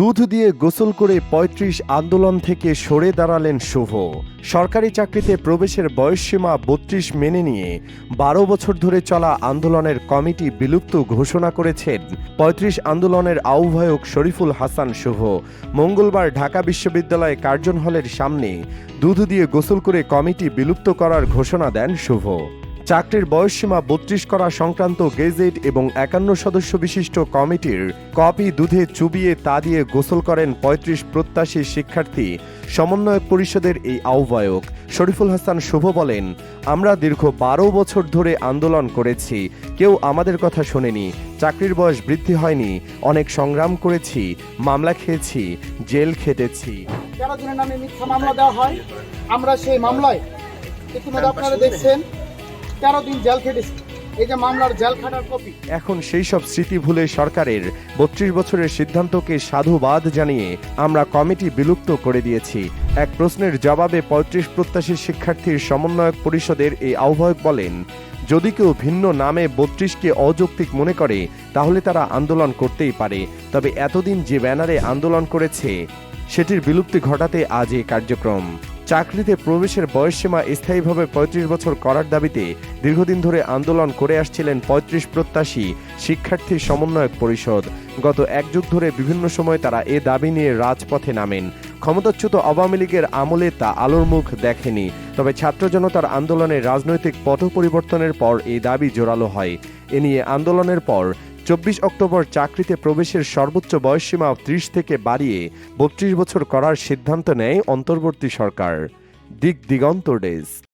দুধ দিয়ে গোসল করে ৩৫ আন্দোলন থেকে সরে দাঁড়ালেন শুভ। সরকারি চাকরিতে প্রবেশের বয়সসীমা বত্রিশ মেনে নিয়ে বারো বছর ধরে চলা আন্দোলনের কমিটি বিলুপ্ত ঘোষণা করেছেন ৩৫ আন্দোলনের আহ্বায়ক শরীফুল হাসান শুভ। মঙ্গলবার ঢাকা বিশ্ববিদ্যালয় কার্জন হলের সামনে দুধ দিয়ে গোসল করে কমিটি বিলুপ্ত করার ঘোষণা দেন শুভ। চাকরির বয়সসীমা বত্রিশ করা সংক্রান্ত গেজেট এবং একান্ন সদস্য বিশিষ্ট কমিটির কপি দুধে চুবিয়ে তা দিয়ে গোসল করেন পঁয়ত্রিশ প্রত্যাশী শিক্ষার্থী, সমন্বয়ক পরিষদের এই আহ্বায়ক। শরীফুল হাসান শুভ বলেন, আমরা দীর্ঘ বারো বছর ধরে আন্দোলন করেছি, কেউ আমাদের কথা শোনেনি, চাকরির বয়স বৃদ্ধি হয়নি, অনেক সংগ্রাম করেছি, মামলা খেয়েছি, জেল খেটেছি। আমরা সেই মামলায় আপনারা দেখছেন। তেরো দিন জেল এই যে মামলার জেল খাটার কপি। এখন সেই সব স্মৃতি ভুলে সরকারের বত্রিশ বছরের সিদ্ধান্তকে সাধুবাদ জানিয়ে আমরা কমিটি বিলুপ্ত করে দিয়েছি। এক প্রশ্নের জবাবে পঁয়ত্রিশ প্রত্যাশী শিক্ষার্থীর সমন্বয়ক পরিষদের এই আহ্বায়ক বলেন, যদি কেউ ভিন্ন নামে বত্রিশকে অযৌক্তিক মনে করে, তাহলে তারা আন্দোলন করতেই পারে। তবে এতদিন যে ব্যানারে আন্দোলন করেছে, সেটির বিলুপ্তি ঘটাতে আজ এই কার্যক্রম। চাকরিতে প্রবেশের বয়সসীমা স্থায়ীভাবে পঁয়ত্রিশ বছর করার দাবিতে দীর্ঘদিন ধরে আন্দোলন করে আসছিলেন পঁয়ত্রিশ প্রত্যাশী শিক্ষার্থী সমন্বয়ক পরিষদ। গত এক যুগ ধরে বিভিন্ন সময় তারা এ দাবি নিয়ে রাজপথে নামেন। ক্ষমতাচ্যুত আওয়ামী লীগের আমলে তা আলোর মুখ দেখেনি। তবে ছাত্র জনতার আন্দোলনের রাজনৈতিক পট পরিবর্তনের পর এই দাবি জোরালো হয়। এ নিয়ে আন্দোলনের পর চব্বিশ অক্টোবর চাকরিতে প্রবেশের সর্বোচ্চ বয়সসীমা ত্রিশ থেকে বাড়িয়ে বত্রিশ বছর করার সিদ্ধান্ত নেয় অন্তর্বর্তী সরকার। দিক দিগন্ত ডেস্ক।